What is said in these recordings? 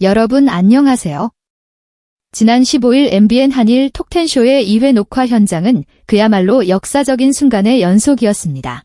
여러분 안녕하세요. 지난 15일 MBN 한일 톡텐쇼의 2회 녹화 현장은 그야말로 역사적인 순간의 연속이었습니다.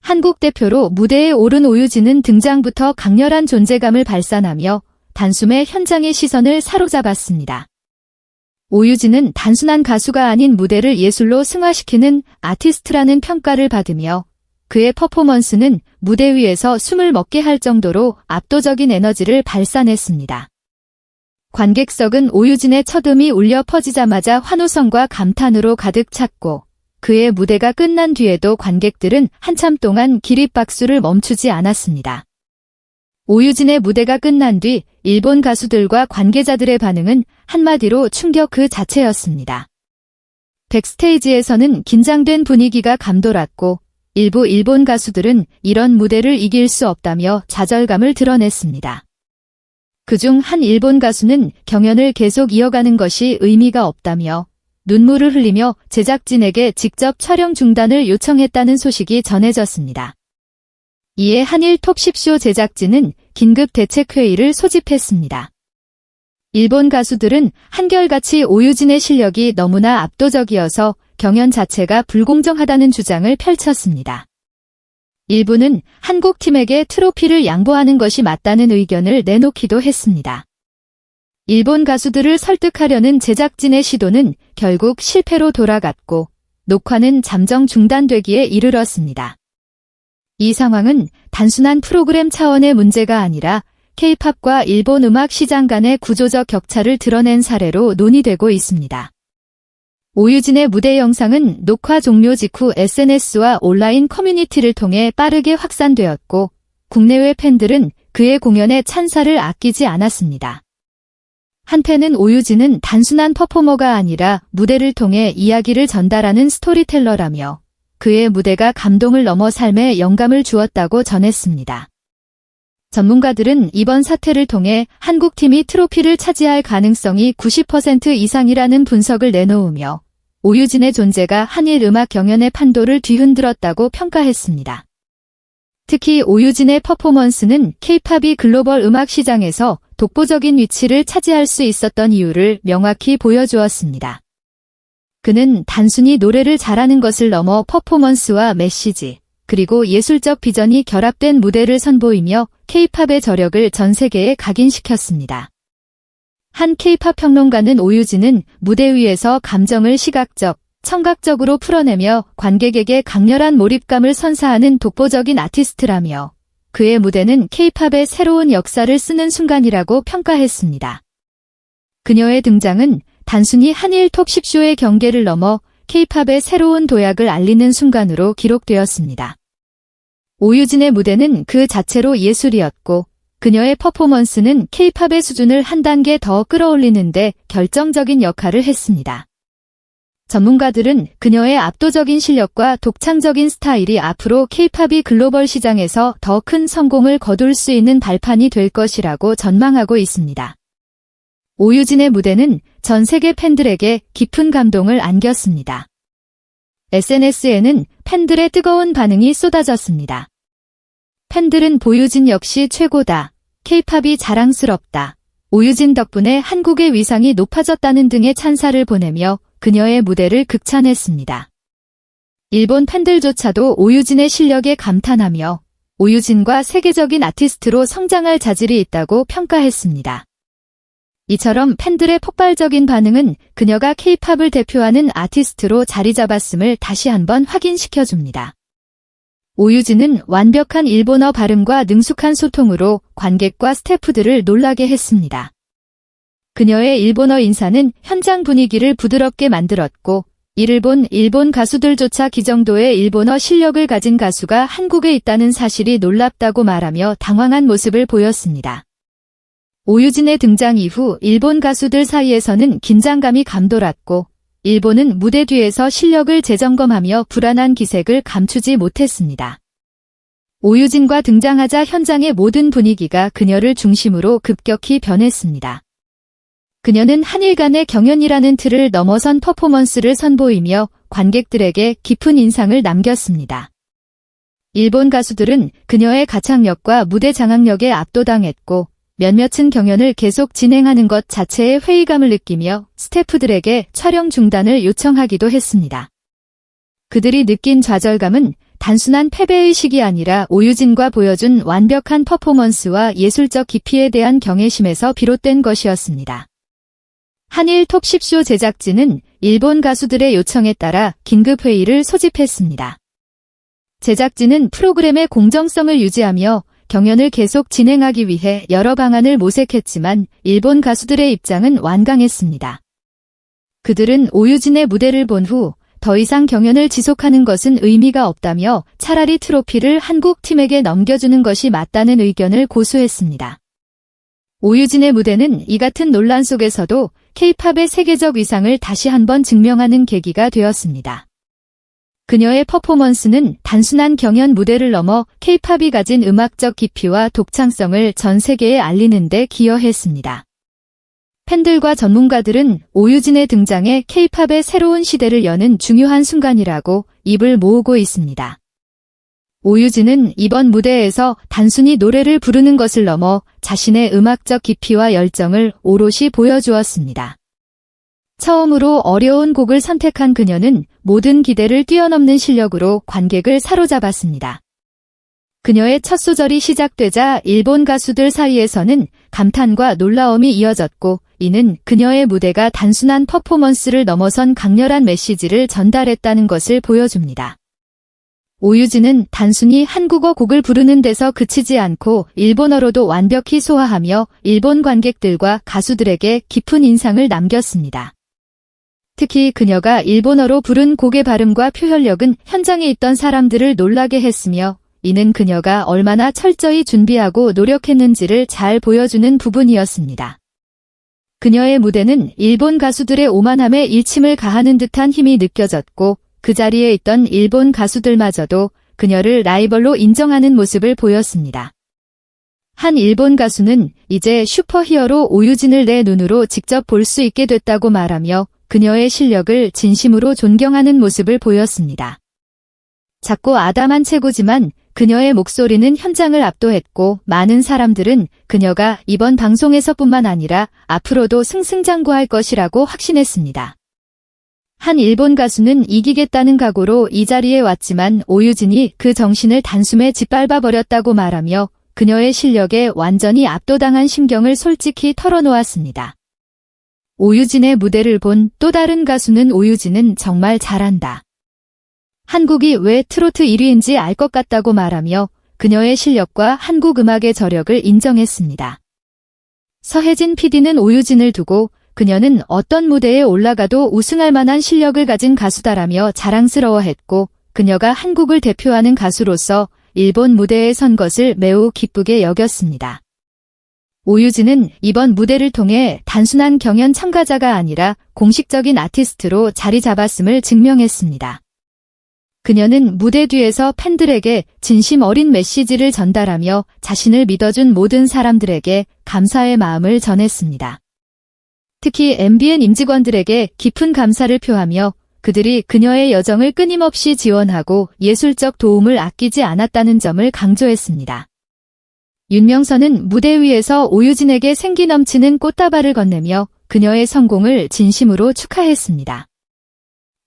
한국 대표로 무대에 오른 오유진은 등장부터 강렬한 존재감을 발산하며 단숨에 현장의 시선을 사로잡았습니다. 오유진은 단순한 가수가 아닌 무대를 예술로 승화시키는 아티스트라는 평가를 받으며 그의 퍼포먼스는 무대 위에서 숨을 먹게 할 정도로 압도적인 에너지를 발산했습니다. 관객석은 오유진의 첫음이 울려 퍼지자마자 환호성과 감탄으로 가득 찼고 그의 무대가 끝난 뒤에도 관객들은 한참 동안 기립박수를 멈추지 않았습니다. 오유진의 무대가 끝난 뒤 일본 가수들과 관계자들의 반응은 한마디로 충격 그 자체였습니다. 백스테이지에서는 긴장된 분위기가 감돌았고 일부 일본 가수들은 이런 무대를 이길 수 없다며 좌절감을 드러냈습니다. 그중 한 일본 가수는 경연을 계속 이어가는 것이 의미가 없다며 눈물을 흘리며 제작진에게 직접 촬영 중단을 요청했다는 소식이 전해졌습니다. 이에 한일 톱10쇼 제작진은 긴급 대책회의를 소집했습니다. 일본 가수들은 한결같이 오유진의 실력이 너무나 압도적이어서 경연 자체가 불공정하다는 주장을 펼쳤습니다. 일부는 한국 팀에게 트로피를 양보하는 것이 맞다는 의견을 내놓기도 했습니다. 일본 가수들을 설득하려는 제작진의 시도는 결국 실패로 돌아갔고 녹화는 잠정 중단되기에 이르렀습니다. 이 상황은 단순한 프로그램 차원의 문제가 아니라 케이팝과 일본 음악 시장 간의 구조적 격차를 드러낸 사례로 논의되고 있습니다. 오유진의 무대 영상은 녹화 종료 직후 SNS와 온라인 커뮤니티를 통해 빠르게 확산되었고 국내외 팬들은 그의 공연에 찬사를 아끼지 않았습니다. 한편은 오유진은 단순한 퍼포머가 아니라 무대를 통해 이야기를 전달하는 스토리텔러라며 그의 무대가 감동을 넘어 삶에 영감을 주었다고 전했습니다. 전문가들은 이번 사태를 통해 한국팀이 트로피를 차지할 가능성이 90% 이상이라는 분석을 내놓으며 오유진의 존재가 한일 음악 경연의 판도를 뒤흔들었다고 평가했습니다. 특히 오유진의 퍼포먼스는 케이팝이 글로벌 음악 시장에서 독보적인 위치를 차지할 수 있었던 이유를 명확히 보여주었습니다. 그는 단순히 노래를 잘하는 것을 넘어 퍼포먼스와 메시지, 그리고 예술적 비전이 결합된 무대를 선보이며 케이팝의 저력을 전 세계에 각인시켰습니다. 한 케이팝 평론가는 오유진은 무대 위에서 감정을 시각적, 청각적으로 풀어내며 관객에게 강렬한 몰입감을 선사하는 독보적인 아티스트라며 그의 무대는 케이팝의 새로운 역사를 쓰는 순간이라고 평가했습니다. 그녀의 등장은 단순히 한일 톱10쇼의 경계를 넘어 케이팝의 새로운 도약을 알리는 순간으로 기록되었습니다. 오유진의 무대는 그 자체로 예술이었고 그녀의 퍼포먼스는 케이팝의 수준을 한 단계 더 끌어올리는데 결정적인 역할을 했습니다. 전문가들은 그녀의 압도적인 실력과 독창적인 스타일이 앞으로 케이팝이 글로벌 시장에서 더 큰 성공을 거둘 수 있는 발판이 될 것이라고 전망하고 있습니다. 오유진의 무대는 전 세계 팬들에게 깊은 감동을 안겼습니다. SNS에는 팬들의 뜨거운 반응이 쏟아졌습니다. 팬들은 보유진 역시 최고다. 케이팝이 자랑스럽다. 오유진 덕분에 한국의 위상이 높아졌다는 등의 찬사를 보내며 그녀의 무대를 극찬했습니다. 일본 팬들조차도 오유진의 실력에 감탄하며 오유진과 세계적인 아티스트로 성장할 자질이 있다고 평가했습니다. 이처럼 팬들의 폭발적인 반응은 그녀가 케이팝을 대표하는 아티스트로 자리 잡았음을 다시 한번 확인시켜줍니다. 오유진은 완벽한 일본어 발음과 능숙한 소통으로 관객과 스태프들을 놀라게 했습니다. 그녀의 일본어 인사는 현장 분위기를 부드럽게 만들었고 이를 본 일본 가수들조차 기정도의 일본어 실력을 가진 가수가 한국에 있다는 사실이 놀랍다고 말하며 당황한 모습을 보였습니다. 오유진의 등장 이후 일본 가수들 사이에서는 긴장감이 감돌았고 일본은 무대 뒤에서 실력을 재점검하며 불안한 기색을 감추지 못했습니다. 오유진과 등장하자 현장의 모든 분위기가 그녀를 중심으로 급격히 변했습니다. 그녀는 한일 간의 경연이라는 틀을 넘어선 퍼포먼스를 선보이며 관객들에게 깊은 인상을 남겼습니다. 일본 가수들은 그녀의 가창력과 무대 장악력에 압도당했고 몇몇은 경연을 계속 진행하는 것 자체에 회의감을 느끼며 스태프들에게 촬영 중단을 요청하기도 했습니다. 그들이 느낀 좌절감은 단순한 패배의식이 아니라 오유진과 보여준 완벽한 퍼포먼스와 예술적 깊이에 대한 경외심에서 비롯된 것이었습니다. 한일 톱10쇼 제작진은 일본 가수들의 요청에 따라 긴급회의를 소집했습니다. 제작진은 프로그램의 공정성을 유지하며 경연을 계속 진행하기 위해 여러 방안을 모색했지만 일본 가수들의 입장은 완강했습니다. 그들은 오유진의 무대를 본 후 더 이상 경연을 지속하는 것은 의미가 없다며 차라리 트로피를 한국 팀에게 넘겨주는 것이 맞다는 의견을 고수했습니다. 오유진의 무대는 이 같은 논란 속에서도 케이팝의 세계적 위상을 다시 한번 증명하는 계기가 되었습니다. 그녀의 퍼포먼스는 단순한 경연 무대를 넘어 케이팝이 가진 음악적 깊이와 독창성을 전 세계에 알리는 데 기여했습니다. 팬들과 전문가들은 오유진의 등장에 케이팝의 새로운 시대를 여는 중요한 순간이라고 입을 모으고 있습니다. 오유진은 이번 무대에서 단순히 노래를 부르는 것을 넘어 자신의 음악적 깊이와 열정을 오롯이 보여주었습니다. 처음으로 어려운 곡을 선택한 그녀는 모든 기대를 뛰어넘는 실력으로 관객을 사로잡았습니다. 그녀의 첫 소절이 시작되자 일본 가수들 사이에서는 감탄과 놀라움이 이어졌고 이는 그녀의 무대가 단순한 퍼포먼스를 넘어선 강렬한 메시지를 전달했다는 것을 보여줍니다. 오유진은 단순히 한국어 곡을 부르는 데서 그치지 않고 일본어로도 완벽히 소화하며 일본 관객들과 가수들에게 깊은 인상을 남겼습니다. 특히 그녀가 일본어로 부른 곡의 발음과 표현력은 현장에 있던 사람들을 놀라게 했으며 이는 그녀가 얼마나 철저히 준비하고 노력했는지를 잘 보여주는 부분이었습니다. 그녀의 무대는 일본 가수들의 오만함에 일침을 가하는 듯한 힘이 느껴졌고 그 자리에 있던 일본 가수들마저도 그녀를 라이벌로 인정하는 모습을 보였습니다. 한 일본 가수는 이제 슈퍼히어로 오유진을 내 눈으로 직접 볼 수 있게 됐다고 말하며 그녀의 실력을 진심으로 존경하는 모습을 보였습니다. 작고 아담한 체구지만 그녀의 목소리는 현장을 압도했고 많은 사람들은 그녀가 이번 방송에서뿐만 아니라 앞으로도 승승장구할 것이라고 확신했습니다. 한 일본 가수는 이기겠다는 각오로 이 자리에 왔지만 오유진이 그 정신을 단숨에 짓밟아 버렸다고 말하며 그녀의 실력에 완전히 압도당한 심경을 솔직히 털어놓았습니다. 오유진의 무대를 본 또 다른 가수는 오유진은 정말 잘한다. 한국이 왜 트로트 1위인지 알 것 같다고 말하며 그녀의 실력과 한국 음악의 저력을 인정했습니다. 서혜진 PD는 오유진을 두고 그녀는 어떤 무대에 올라가도 우승할 만한 실력을 가진 가수다라며 자랑스러워했고 그녀가 한국을 대표하는 가수로서 일본 무대에 선 것을 매우 기쁘게 여겼습니다. 오유진은 이번 무대를 통해 단순한 경연 참가자가 아니라 공식적인 아티스트로 자리 잡았음을 증명했습니다. 그녀는 무대 뒤에서 팬들에게 진심 어린 메시지를 전달하며 자신을 믿어준 모든 사람들에게 감사의 마음을 전했습니다. 특히 MBN 임직원들에게 깊은 감사를 표하며 그들이 그녀의 여정을 끊임없이 지원하고 예술적 도움을 아끼지 않았다는 점을 강조했습니다. 윤명선은 무대 위에서 오유진에게 생기 넘치는 꽃다발을 건네며 그녀의 성공을 진심으로 축하했습니다.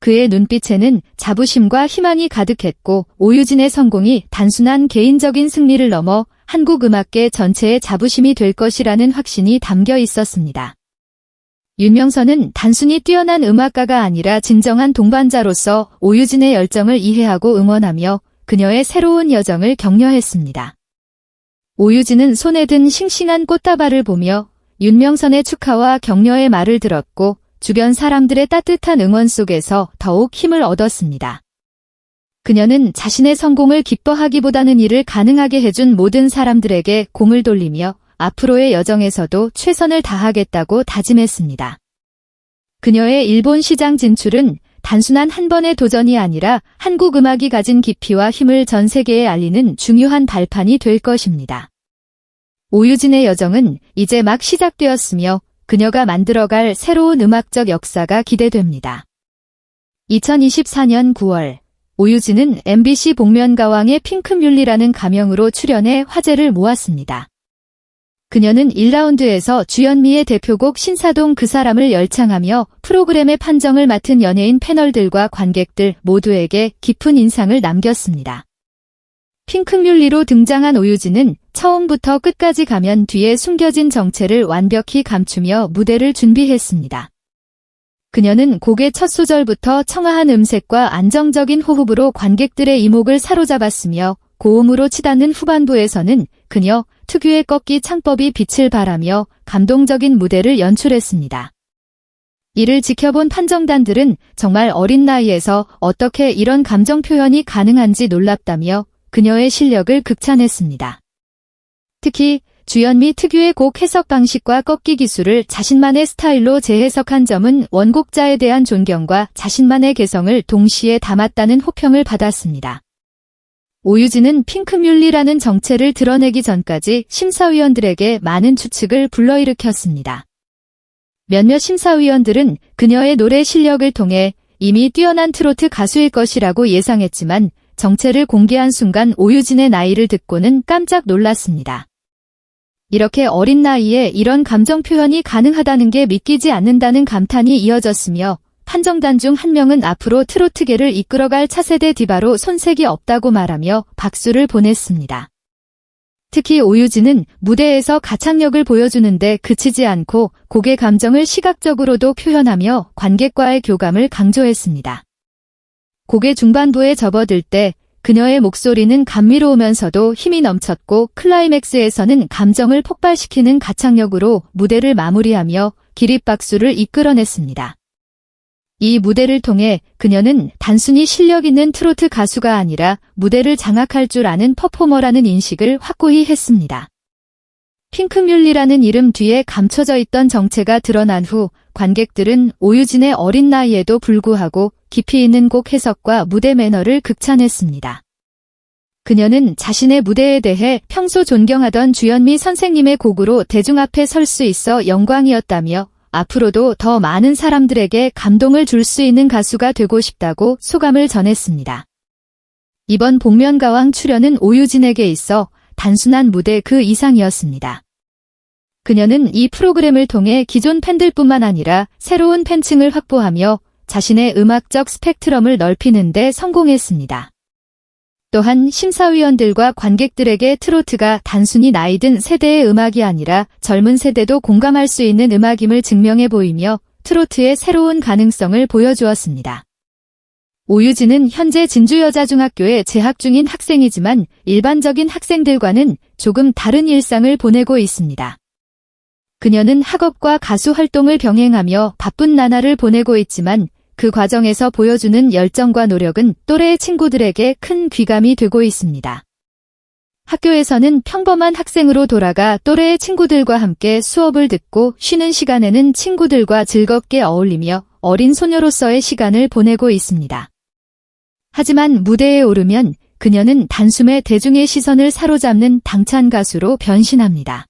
그의 눈빛에는 자부심과 희망이 가득했고 오유진의 성공이 단순한 개인적인 승리를 넘어 한국 음악계 전체의 자부심이 될 것이라는 확신이 담겨 있었습니다. 윤명선은 단순히 뛰어난 음악가가 아니라 진정한 동반자로서 오유진의 열정을 이해하고 응원하며 그녀의 새로운 여정을 격려했습니다. 오유진은 손에 든 싱싱한 꽃다발을 보며 윤명선의 축하와 격려의 말을 들었고 주변 사람들의 따뜻한 응원 속에서 더욱 힘을 얻었습니다. 그녀는 자신의 성공을 기뻐하기보다는 이를 가능하게 해준 모든 사람들에게 공을 돌리며 앞으로의 여정에서도 최선을 다하겠다고 다짐했습니다. 그녀의 일본 시장 진출은 단순한 한 번의 도전이 아니라 한국 음악이 가진 깊이와 힘을 전 세계에 알리는 중요한 발판이 될 것입니다. 오유진의 여정은 이제 막 시작되었으며 그녀가 만들어갈 새로운 음악적 역사가 기대됩니다. 2024년 9월 오유진은 MBC 복면가왕의 핑크뮬리라는 가명으로 출연해 화제를 모았습니다. 그녀는 1라운드에서 주현미의 대표곡 신사동 그 사람을 열창하며 프로그램의 판정을 맡은 연예인 패널들과 관객들 모두에게 깊은 인상을 남겼습니다. 핑크뮬리로 등장한 오유진은 처음부터 끝까지 가면 뒤에 숨겨진 정체를 완벽히 감추며 무대를 준비했습니다. 그녀는 곡의 첫 소절부터 청아한 음색과 안정적인 호흡으로 관객들의 이목을 사로잡았으며 고음으로 치닫는 후반부에서는 그녀 특유의 꺾기 창법이 빛을 발하며 감동적인 무대를 연출했습니다. 이를 지켜본 판정단들은 정말 어린 나이에서 어떻게 이런 감정 표현이 가능한지 놀랍다며 그녀의 실력을 극찬했습니다. 특히 주현미 특유의 곡 해석 방식과 꺾기 기술을 자신만의 스타일로 재해석한 점은 원곡자에 대한 존경과 자신만의 개성을 동시에 담았다는 호평을 받았습니다. 오유진은 핑크뮬리라는 정체를 드러내기 전까지 심사위원들에게 많은 추측을 불러일으켰습니다. 몇몇 심사위원들은 그녀의 노래 실력을 통해 이미 뛰어난 트로트 가수일 것이라고 예상했지만 정체를 공개한 순간 오유진의 나이를 듣고는 깜짝 놀랐습니다. 이렇게 어린 나이에 이런 감정 표현이 가능하다는 게 믿기지 않는다는 감탄이 이어졌으며 판정단 중 한 명은 앞으로 트로트계를 이끌어갈 차세대 디바로 손색이 없다고 말하며 박수를 보냈습니다. 특히 오유진은 무대에서 가창력을 보여주는데 그치지 않고 곡의 감정을 시각적으로도 표현하며 관객과의 교감을 강조했습니다. 곡의 중반부에 접어들 때 그녀의 목소리는 감미로우면서도 힘이 넘쳤고 클라이맥스에서는 감정을 폭발시키는 가창력으로 무대를 마무리하며 기립박수를 이끌어냈습니다. 이 무대를 통해 그녀는 단순히 실력 있는 트로트 가수가 아니라 무대를 장악할 줄 아는 퍼포머라는 인식을 확고히 했습니다. 핑크뮬리라는 이름 뒤에 감춰져 있던 정체가 드러난 후 관객들은 오유진의 어린 나이에도 불구하고 깊이 있는 곡 해석과 무대 매너를 극찬했습니다. 그녀는 자신의 무대에 대해 평소 존경하던 주현미 선생님의 곡으로 대중 앞에 설 수 있어 영광이었다며 앞으로도 더 많은 사람들에게 감동을 줄 수 있는 가수가 되고 싶다고 소감을 전했습니다. 이번 복면가왕 출연은 오유진에게 있어 단순한 무대 그 이상이었습니다. 그녀는 이 프로그램을 통해 기존 팬들뿐만 아니라 새로운 팬층을 확보하며 자신의 음악적 스펙트럼을 넓히는 데 성공했습니다. 또한 심사위원들과 관객들에게 트로트가 단순히 나이 든 세대의 음악이 아니라 젊은 세대도 공감할 수 있는 음악임을 증명해 보이며 트로트의 새로운 가능성을 보여주었습니다. 오유진은 현재 진주여자중학교에 재학 중인 학생이지만 일반적인 학생들과는 조금 다른 일상을 보내고 있습니다. 그녀는 학업과 가수 활동을 병행하며 바쁜 나날을 보내고 있지만 그 과정에서 보여주는 열정과 노력은 또래의 친구들에게 큰 귀감이 되고 있습니다. 학교에서는 평범한 학생으로 돌아가 또래의 친구들과 함께 수업을 듣고 쉬는 시간에는 친구들과 즐겁게 어울리며 어린 소녀로서의 시간을 보내고 있습니다. 하지만 무대에 오르면 그녀는 단숨에 대중의 시선을 사로잡는 당찬 가수로 변신합니다.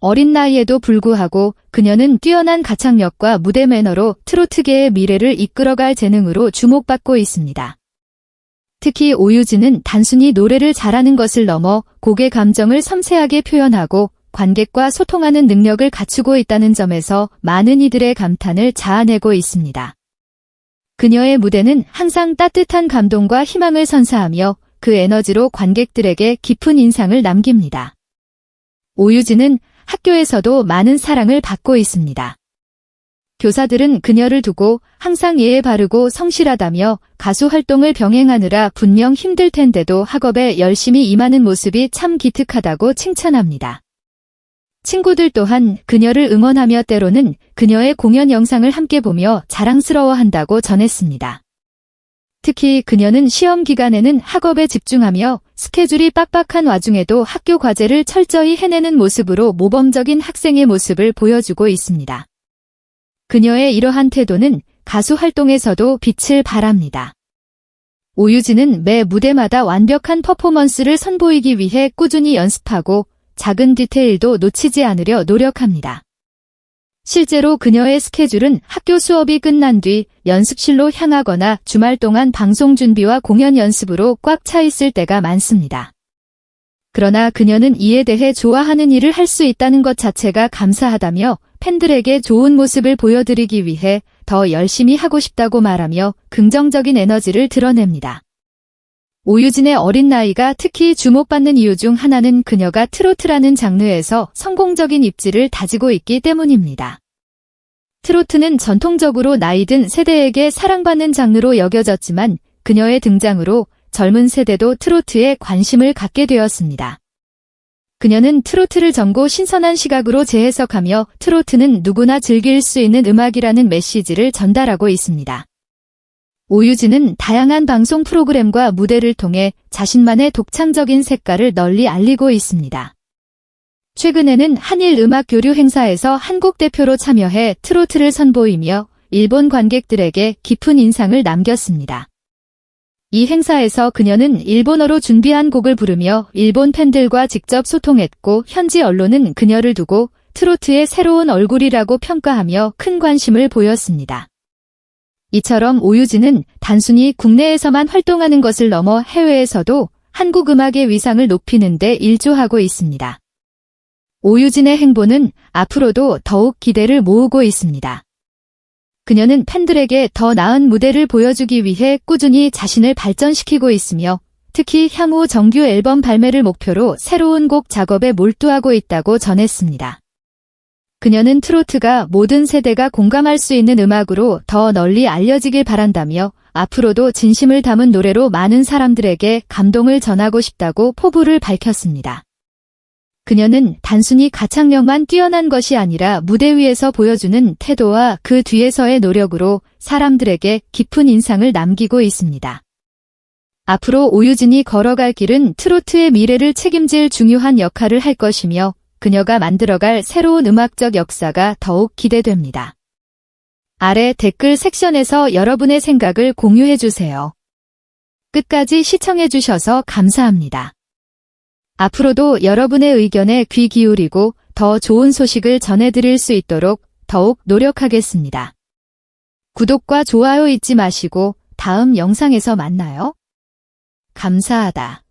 어린 나이에도 불구하고 그녀는 뛰어난 가창력과 무대 매너로 트로트계의 미래를 이끌어갈 재능으로 주목받고 있습니다. 특히 오유진은 단순히 노래를 잘하는 것을 넘어 곡의 감정을 섬세하게 표현하고 관객과 소통하는 능력을 갖추고 있다는 점에서 많은 이들의 감탄을 자아내고 있습니다. 그녀의 무대는 항상 따뜻한 감동과 희망을 선사하며 그 에너지로 관객들에게 깊은 인상을 남깁니다. 오유진은 학교에서도 많은 사랑을 받고 있습니다. 교사들은 그녀를 두고 항상 예에 바르고 성실하다며 가수 활동을 병행하느라 분명 힘들 텐데도 학업에 열심히 임하는 모습이 참 기특하다고 칭찬합니다. 친구들 또한 그녀를 응원하며 때로는 그녀의 공연 영상을 함께 보며 자랑스러워한다고 전했습니다. 특히 그녀는 시험 기간에는 학업에 집중하며 스케줄이 빡빡한 와중에도 학교 과제를 철저히 해내는 모습으로 모범적인 학생의 모습을 보여주고 있습니다. 그녀의 이러한 태도는 가수 활동에서도 빛을 발합니다. 오유진은 매 무대마다 완벽한 퍼포먼스를 선보이기 위해 꾸준히 연습하고 작은 디테일도 놓치지 않으려 노력합니다. 실제로 그녀의 스케줄은 학교 수업이 끝난 뒤 연습실로 향하거나 주말 동안 방송 준비와 공연 연습으로 꽉 차 있을 때가 많습니다. 그러나 그녀는 이에 대해 좋아하는 일을 할 수 있다는 것 자체가 감사하다며 팬들에게 좋은 모습을 보여드리기 위해 더 열심히 하고 싶다고 말하며 긍정적인 에너지를 드러냅니다. 오유진의 어린 나이가 특히 주목받는 이유 중 하나는 그녀가 트로트라는 장르에서 성공적인 입지를 다지고 있기 때문입니다. 트로트는 전통적으로 나이든 세대에게 사랑받는 장르로 여겨졌지만 그녀의 등장으로 젊은 세대도 트로트에 관심을 갖게 되었습니다. 그녀는 트로트를 젊고 신선한 시각으로 재해석하며 트로트는 누구나 즐길 수 있는 음악이라는 메시지를 전달하고 있습니다. 오유진은 다양한 방송 프로그램과 무대를 통해 자신만의 독창적인 색깔을 널리 알리고 있습니다. 최근에는 한일 음악 교류 행사에서 한국 대표로 참여해 트로트를 선보이며 일본 관객들에게 깊은 인상을 남겼습니다. 이 행사에서 그녀는 일본어로 준비한 곡을 부르며 일본 팬들과 직접 소통했고 현지 언론은 그녀를 두고 트로트의 새로운 얼굴이라고 평가하며 큰 관심을 보였습니다. 이처럼 오유진은 단순히 국내에서만 활동하는 것을 넘어 해외에서도 한국 음악의 위상을 높이는 데 일조하고 있습니다. 오유진의 행보는 앞으로도 더욱 기대를 모으고 있습니다. 그녀는 팬들에게 더 나은 무대를 보여주기 위해 꾸준히 자신을 발전시키고 있으며 특히 향후 정규 앨범 발매를 목표로 새로운 곡 작업에 몰두하고 있다고 전했습니다. 그녀는 트로트가 모든 세대가 공감할 수 있는 음악으로 더 널리 알려지길 바란다며 앞으로도 진심을 담은 노래로 많은 사람들에게 감동을 전하고 싶다고 포부를 밝혔습니다. 그녀는 단순히 가창력만 뛰어난 것이 아니라 무대 위에서 보여주는 태도와 그 뒤에서의 노력으로 사람들에게 깊은 인상을 남기고 있습니다. 앞으로 오유진이 걸어갈 길은 트로트의 미래를 책임질 중요한 역할을 할 것이며 그녀가 만들어갈 새로운 음악적 역사가 더욱 기대됩니다. 아래 댓글 섹션에서 여러분의 생각을 공유해주세요. 끝까지 시청해주셔서 감사합니다. 앞으로도 여러분의 의견에 귀 기울이고 더 좋은 소식을 전해드릴 수 있도록 더욱 노력하겠습니다. 구독과 좋아요 잊지 마시고 다음 영상에서 만나요. 감사하다.